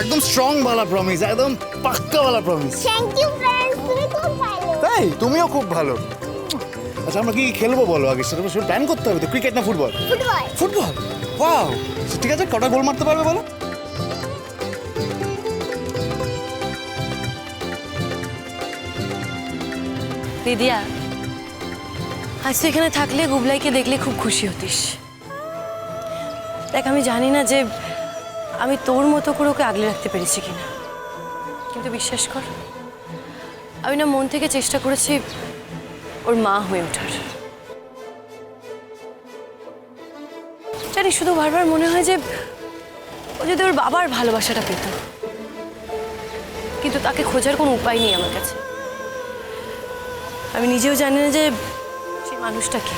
একদম স্ট্রং বালা প্রমিস একদম পাক্কা বালা প্রমিস থ্যাংক ইউ ফ্রেন্ডস তুমি খুব ভালো। তাই? তুমিও খুব ভালো। আচ্ছা আমরা কি খেলব বলো? আগে সেটা শুধু প্ল্যান করতে হবে তো ক্রিকেট না ফুটবল ফুটবল ফুটবল ওয়াও ঠিক আছে কটা গোল মারতে পারবে বলো? দিদিয়া আজ তো এখানে থাকলে গুবলাইকে দেখলে খুব খুশি হতিস। দেখ আমি জানি না যে আমি তোর মতো করে ওকে আগলে রাখতে পেরেছি কিনা? কিন্তু বিশ্বাস কর, আমি না মন থেকে চেষ্টা করেছি ওর মা হয়ে ওঠার। জানি শুধু বারবার মনে হয় যে ও যদি ওর বাবার ভালোবাসাটা পেত, কিন্তু তাকে খোঁজার কোনো উপায় নেই আমার কাছে। আমি নিজেও জানি না যে সেই মানুষটা কে।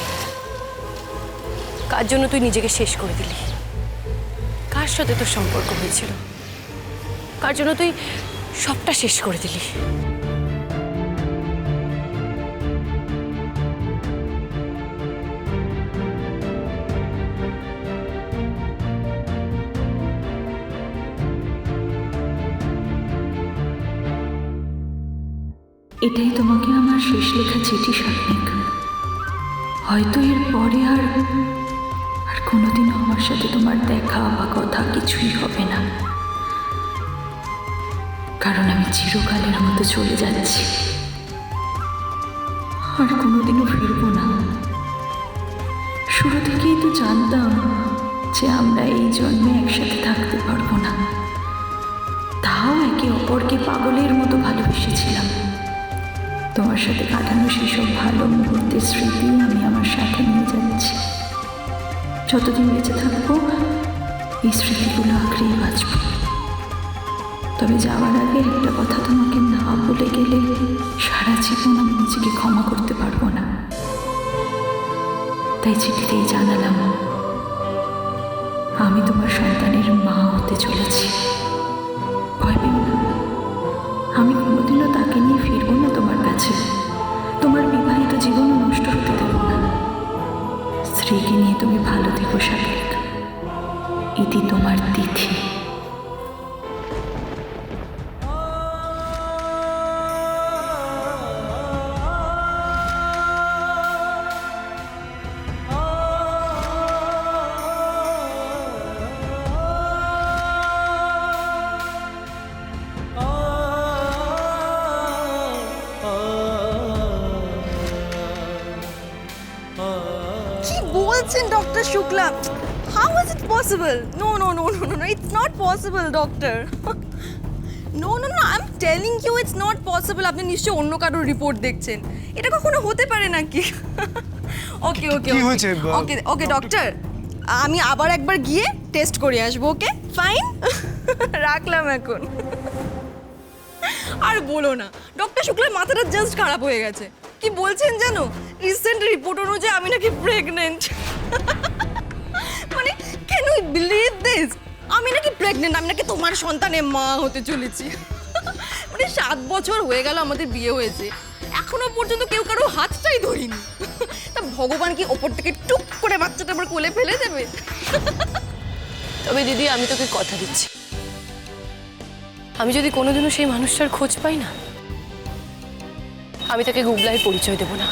কার জন্য তুই নিজেকে শেষ করে দিলি? কার সাথে তোর সম্পর্ক হয়েছিল। কার জন্য তুই সবটা শেষ করে দিলি। এটাই তোমাকে আমার শেষ লেখা চিঠি সাত্বিক হয়তো এর পরে আর কোনোদিনও আমার সাথে তোমার দেখা বা কথা কিছুই হবে না। কারণ আমি চিরকালের মতো চলে যাচ্ছি। আর কোনোদিনও ফিরবো না। শুরু থেকেই তো জানতাম যে আমরা এই জন্মে একসাথে থাকতে পারব না। তাও একে অপরকে পাগলের মতো ভালোবেসেছিলাম। তোমার সাথে কাটানো সেসব ভালো মুহূর্তের স্মৃতি আমি আমার সাথে নিয়ে যাচ্ছি। যতদিন বেঁচে থাকব, এই স্মৃতিগুলো আঁকড়েই বাঁচব। তবে যাওয়ার আগে একটা কথা তোমাকে না বলে গেলে সারা জীবন আমি নিজেকে ক্ষমা করতে পারব না। তাই চিঠিতেই জানালাম, আমি তোমার সন্তানের মা হতে চলেছি। ভয় পেও না, আমি কোনোদিনও তাকে নিয়ে ফিরবো না তোমার কাছে। স্ত্রীকে নিয়ে তুমি ভালো থেকো সাবেক। ইতি তোমার তিথি। কি বলছেন doctor Shukla? How is it possible no no no no no it's not possible doctor no no no I am telling you it's not possible আপনি নিশ্চয়ই অন্য কারোর রিপোর্ট দেখছেন। এটা কখনো হতে পারে নাকি? ওকে ওকে কি হয়েছে? ওকে ওকে ডক্টর আমি আবার একবার গিয়ে টেস্ট করে আসব ওকে ফাইন রাখলাম এখন। আর বলো না ডক্টর শুক্লার মাথাটা জাস্ট খারাপ হয়ে গেছে। কি বলছেন জানো? রিসেন্ট রিপোর্ট অনুযায়ী আমি নাকি প্রেগনেন্ট মানে ক্যান উই বিলিভ দিস আমি নাকি প্রেগনেন্ট আমি নাকি তোমার সন্তানের মা হতে চলেছি। মানে সাত বছর হয়ে গেল আমাদের বিয়ে হয়েছে। এখনও পর্যন্ত কেউ কারও হাতটাই ধরিনি। তা ভগবান কি ওপর থেকে টুক করে বাচ্চাটা আবার কোলে ফেলে দেবে? তবে দিদি, আমি তোকে কথা দিচ্ছি। আমি যদি কোনোদিনও সেই মানুষটার খোঁজ পাই না আমি তাকে গুগলায় পরিচয় দেবো না।